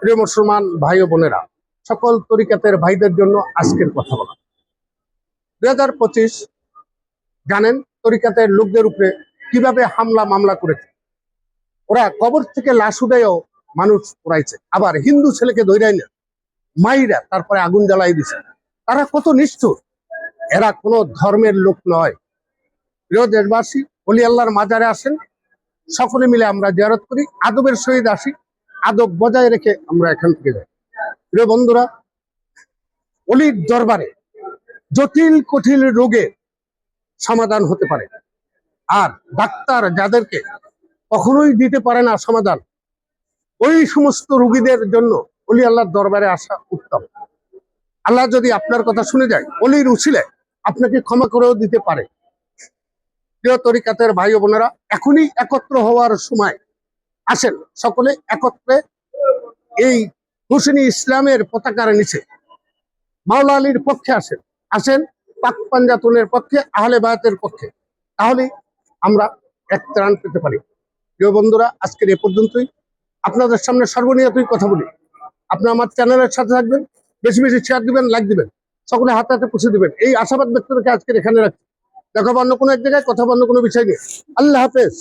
প্রিয় মুসলমান ভাই ও বোনেরা, সকল তরিকাতের ভাইদের জন্য আজকের কথা বলা। দুই হাজার পঁচিশ, জানেন তরিকাতের লোকদের উপরে কীভাবে হামলা মামলা করেছে? ওরা কবর থেকে লাশ উঠেও মানুষ পুরাইছে আবার হিন্দু ছেলেকে দৈরাই না, মাইরা তারপরে আগুন জ্বালাই দিছে। তারা কত নিষ্ঠুর। এরা কোনো ধর্মের লোক নয়। প্রিয় দেশবাসী, অলি আল্লাহর মাজারে আসেন। সকলে মিলে আমরা জিয়ারত করি। আদবের সহিত আসি। আদব বজায় রেখে আমরা এখান থেকে যাই। প্রিয় বন্ধুরা, অলির দরবারে জটিল কঠিন রোগের সমাধান হতে পারে। আর ডাক্তার যাদেরকে কখনোই দিতে পারে না সমাধান, ওই সমস্ত রুগীদের জন্য অলি আল্লাহর দরবারে আসা উত্তম। আল্লাহ যদি আপনার কথা শুনে যায়, অলির উছিলে আপনাকে ক্ষমা করেও দিতে পারে। প্রিয় তরিকাতের ভাই বোনেরা, এখনই একত্র হওয়ার সময় আসেন, সকলে একত্রে এই হুসেনি ইসলামের পতাকার নিচে মাওলা আলীর পক্ষে আসেন। আসেন পাক পাঞ্জাতনের পক্ষে, আহলে বায়াতের পক্ষে। তাহলে আমরা এক ত্রাণ পেতে পারি। প্রিয় বন্ধুরা, আজকের এ পর্যন্তই। আপনাদের সামনে সর্বনিয়তই কথা বলি। আপনার আমার চ্যানেলের সাথে থাকবেন, বেশি বেশি শেয়ার দিবেন লাইক দিবেন, সকলে হাতে হাতে পুষে দিবেন। এই আশাবাদ ব্যক্ত আজকের এখানে রাখছি দেখা হবে অন্য কোনো এক জায়গায়, কথা অন্য কোনো বিষয় নিয়ে। আল্লাহ হাফেজ।